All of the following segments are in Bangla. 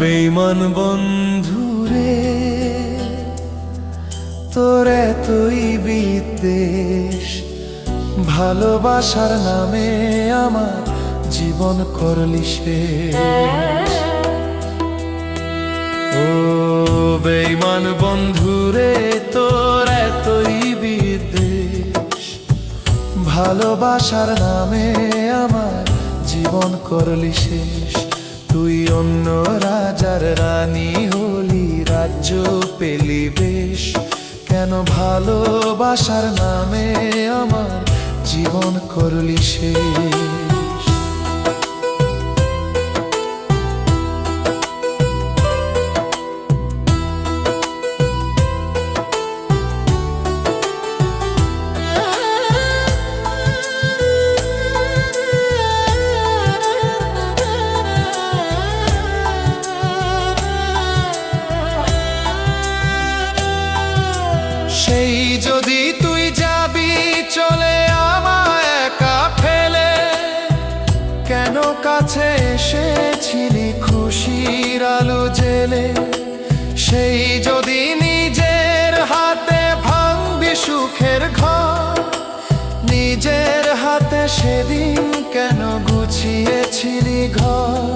বেইমান বন্ধুরে, তোর এতই বিদ্বেষ। ভালোবাসার নামে আমার জীবন করলি শেষ। ও বেইমান বন্ধুরে, তোর এতই বিদ্বেষ। ভালোবাসার নামে আমার জীবন করলি শেষ। অন্য রাজার রানী হলি রাজ্য পেলি বেশ। কেন ভালোবাসার নামে আমার জীবন করলি শেষ জেলে সেই যদি নিজের হাতে ভাঙবি সুখের ঘর, নিজের হাতে সেদিন কেন গুছিয়েছিলি ঘর?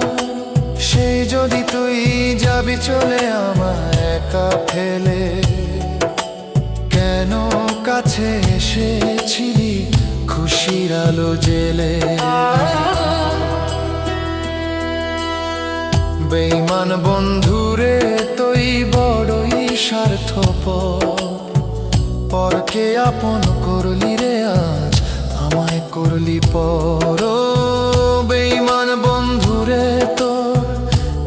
সেই যদি তুই যাবি চলে আমায় একা ফেলে, কেন কাছে এসেছিলি খুশির আলো জেলে? বেইমান বন্ধুরে, তুই বড়ই স্বার্থপর। পরকে আপন করলি রে আজ, আমায় করলি পর। বেইমান বন্ধুরে, তোর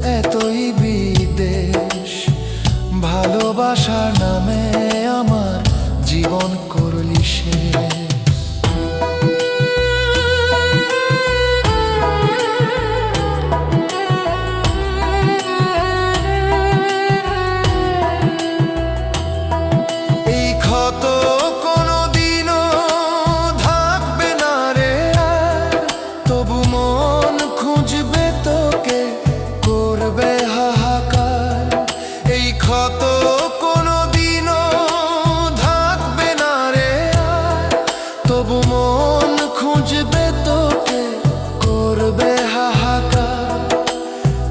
এতই বিদেশ। ভালোবাসার নামে আমার জীবন করলি শেষ। মন খুঁজবে তোকে, করবে হাহাকার। এই ক্ষত কোনোদিনও থাকবে না রে। তবু মন খুঁজবে তোকে, করবে হাহাকার।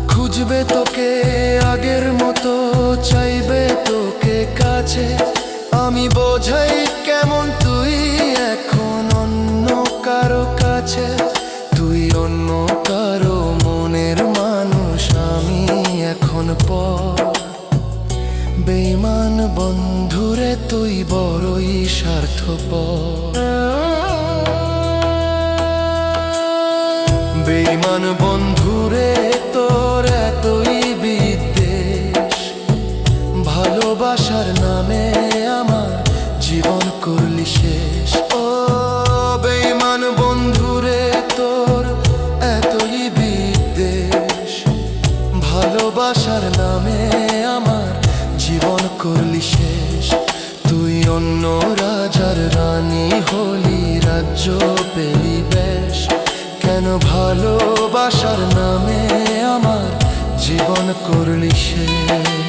খুঁজবে তোকে, আগের মতো চাইবে তোকে কাছে। আমি বোঝাই কেমন তুই এখন অন্য কারও কাছে। তুই বড়ই স্বার্থপর। বেইমান বন্ধুরে, তোর এতই বিদ্বেষ। ভালোবাসার নামে আমার জীবন করলি শেষ। ও বেইমান বন্ধুরে, তোর এতই বিদ্বেষ। ভালোবাসার নামে আমার জীবন করলি শেষ। অন্য রাজার রানী হলি রাজ্য পেলি বেশ কেন ভালোবাসার নামে আমার জীবন করলি শেষ